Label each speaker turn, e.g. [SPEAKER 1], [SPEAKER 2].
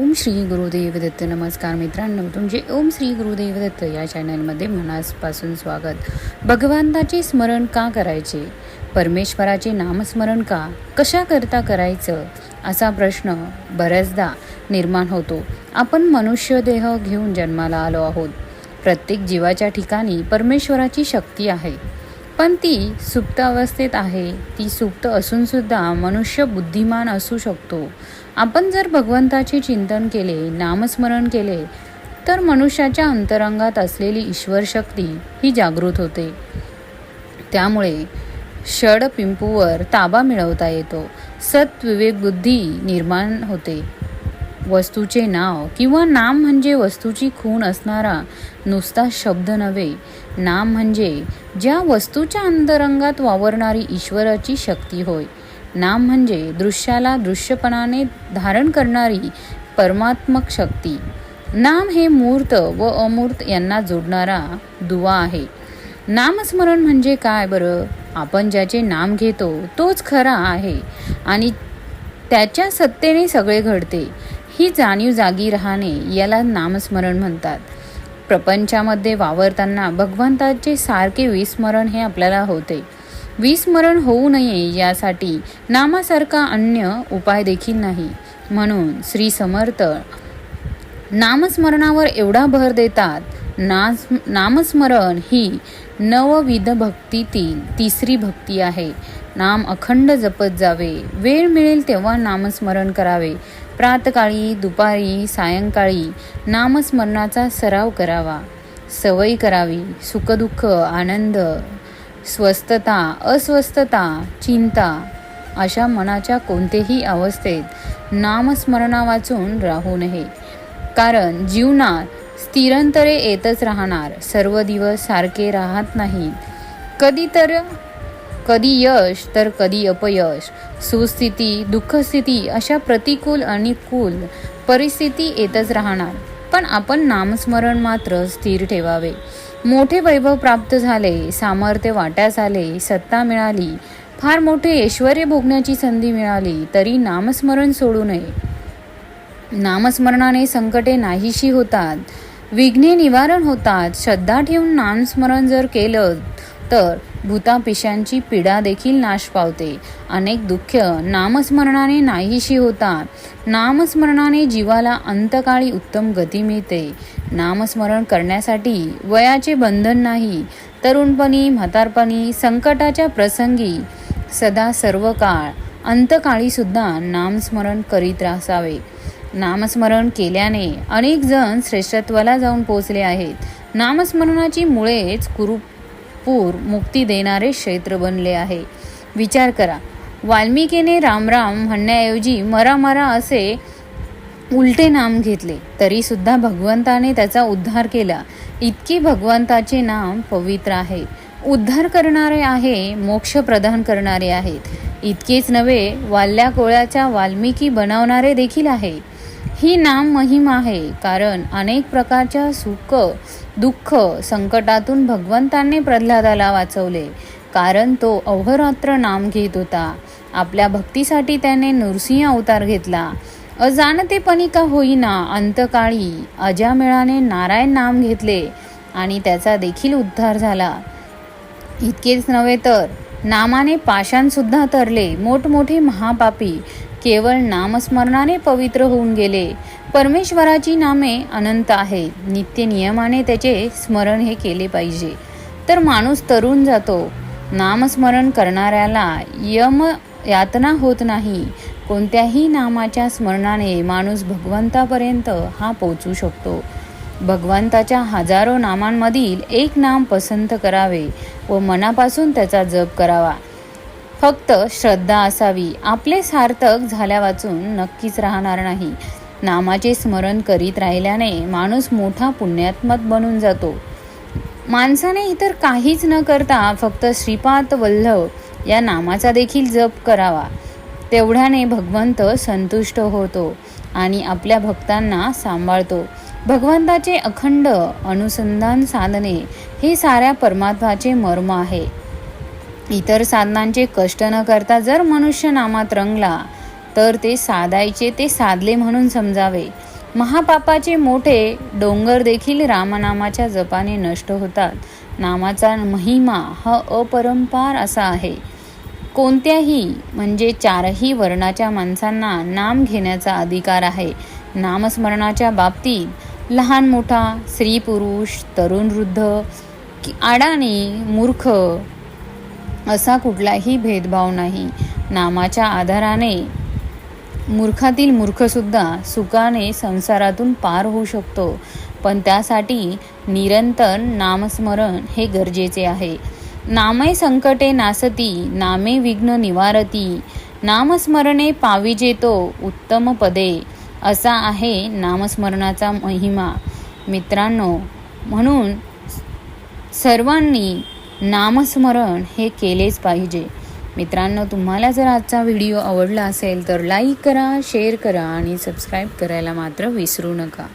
[SPEAKER 1] ओम श्री गुरुदेव दत्त. नमस्कार मित्रांनो तुमचे ओम श्री गुरुदेव दत्त या चॅनलमध्ये मनापासून स्वागत. भगवंताचे स्मरण का करायचे? परमेश्वराचे नामस्मरण का? कशा करता करायचं? असा प्रश्न बऱ्याचदा निर्माण होतो. आपण मनुष्य देह घेऊन जन्माला आलो आहोत. प्रत्येक जीवाच्या ठिकाणी परमेश्वराची शक्ती आहे. पण ती सुप्त अवस्थेत आहे. ती सुप्त असूनसुद्धा मनुष्य बुद्धिमान असू शकतो. आपण जर भगवंताचे चिंतन केले नामस्मरण केले तर मनुष्याच्या अंतरंगात असलेली ईश्वर शक्ती ही जागृत होते. त्यामुळे षड पिंपूवर ताबा मिळवता येतो. सत्विवेक बुद्धी निर्माण होते. वस्तूचे नाव किंवा नाम म्हणजे वस्तूची खूण असणारा नुसता शब्द नव्हे. नाम म्हणजे ज्या वस्तूच्या अंतरंगात वावरणारी ईश्वराची शक्ती होय. नाम म्हणजे दृश्याला दृश्यपणाने धारण करणारी परमात्मक शक्ती. नाम हे मूर्त व अमूर्त यांना जोडणारा दुवा आहे. नामस्मरण म्हणजे काय बरं? आपण ज्याचे नाम घेतो तोच खरा आहे आणि त्याच्या सत्तेने सगळे घडते. ही जाणीव जागी राहणे याला नामस्मरण म्हणतात. प्रपंचामध्ये वावरताना भगवंताचे सारखे विस्मरण हे आपल्याला होते. विस्मरण होऊ नये यासाठी नामासारखा अन्य उपाय देखील नाही. म्हणून श्री समर्थ नामस्मरणावर एवढा भर देतात नास नामस्मरण ही नवविध भक्तीतील तिसरी भक्ती आहे. नाम अखंड जपत जावे वेळ मिळेल तेव्हा नामस्मरण करावे. प्रातकाळी दुपारी सायंकाळी नामस्मरणाचा सराव करावा. सवय करावी. सुखदुःख आनंद स्वस्थता अस्वस्थता चिंता अशा मनाच्या कोणतेही अवस्थेत नामस्मरणा वाचून राहू नये. कारण जीवनात स्थिरंतरे येतच राहणार. सर्व दिवस सारखे राहत नाहीत. कधी तर कधी यश तर कधी अपयश. सुस्थिती दुःखस्थिती अशा प्रतिकूल अनुकूल परिस्थिती येतच राहणार. पण आपण नामस्मरण मात्र स्थिर ठेवावे. मोठे वैभव प्राप्त झाले सामर्थ्य वाट्यास आले सत्ता मिळाली. फार मोठे ऐश्वर भोगण्याची संधी मिळाली तरी नामस्मरण सोडू नये. नामस्मरणाने संकटे नाहीशी होतात. विघ्ने निवारण होतात. श्रद्धा ठेवून नामस्मरण जर केलं तर भूतापिशांची पीडा देखील नाश पावते. अनेक दुःख नामस्मरणाने नाहीशी होतात. नामस्मरणाने जीवाला अंतकाळी उत्तम गती मिळते. नामस्मरण करण्यासाठी वयाचे बंधन नाही तरुणपणी म्हातारपणी संकटाच्या प्रसंगी सदा सर्व काळ अंतकाळीसुद्धा नामस्मरण करीत असावे नामस्मरण केल्याने अनेक जण श्रेष्ठत्वाला जाऊन पोचले आहेत. नामस्मरणाची मुळेच पूर मुक्ती देणारे क्षेत्र बनले आहे. विचार करा. वाल्मिकीने रामराम म्हणण्याऐवजी मरा मरा असे उलटे नाम घेतले. तरीसुद्धा भगवंताने त्याचा उद्धार केला. इतकी भगवंताचे नाम पवित्र आहे. उद्धार करणारे आहे मोक्ष प्रदान करणारे आहेत. इतकेच नव्हे वाल्या कोळ्याच्या वाल्मिकी बनवणारे देखील आहे. ही नाम महिमा आहे कारण अनेक प्रकारच्या सुख दुःख संकटातून भगवंतांनी प्रल्हादाला वाचवले कारण तो अहोरात्र नाम घेत होता. आपल्या भक्तीसाठी त्याने नृसिंह अवतार घेतला. अजाणतेपणी का होईना अंतकाळी अजामेळाने नारायण नाम घेतले आणि त्याचा देखील उद्धार झाला. इतकेच नव्हे तर नामाने पाषाणसुद्धा तरले. मोठमोठे महापापी केवळ नामस्मरणाने पवित्र होऊन गेले. परमेश्वराची नामे अनंत आहे. नित्य नियमाने त्याचे स्मरण हे केले पाहिजे. तर माणूस तरुण जातो. नामस्मरण करणाऱ्याला यम यातना होत नाही. कोणत्याही नामाच्या स्मरणाने माणूस भगवंतापर्यंत हा पोचू शकतो. भगवंताच्या हजारो नामांमधील एक नाम पसंत करावे व मनापासून त्याचा जप करावा. फक्त श्रद्धा असावी. आपले सार्थक झाल्या वाचून नक्कीच राहणार नाही. नामाचे स्मरण करीत राहिल्याने माणूस मोठा पुण्यात्मक बनून जातो. माणसाने इतर काहीच न करता फक्त श्रीपाद वल्लभ या नामाचा देखील जप करावा. तेवढ्याने भगवंत संतुष्ट होतो आणि आपल्या भक्तांना सांभाळतो. भगवंताचे अखंड अनुसंधान साधने हे साऱ्या परमात्माचे मर्म आहे. इतर साधनांचे कष्ट न करता जर मनुष्य नामात रंगला तर ते साधायचे ते साधले म्हणून समजावे. महापापाचे मोठे डोंगर देखील रामनामाच्या जपाने नष्ट होतात. नामाचा महिमा हा अपरंपार असा आहे. कोणत्याही म्हणजे चारही वर्णाच्या माणसांना नाम घेण्याचा अधिकार आहे. नामस्मरणाच्या बाबतीत लहान मोठा स्त्री पुरुष तरुण वृद्ध की अडाणी मूर्ख असा कुठलाही भेदभाव नाही. नामाच्या आधाराने मूर्खातील मूर्खसुद्धा सुखाने संसारातून पार होऊ शकतो. पण त्यासाठी निरंतर नामस्मरण हे गरजेचे आहे. नामे संकटे नासती नामे विघ्न निवारती नामस्मरणे पाविजेतो उत्तम पदे असा आहे नामस्मरणाचा महिमा. मित्रांनो म्हणून सर्वांनी नामस्मरण हे केलेच पाहिजे. मित्रांनो तुम्हाला जर आजचा व्हिडिओ आवडला असेल तर लाईक करा शेअर करा आणि सबस्क्राईब करायला मात्र विसरू नका.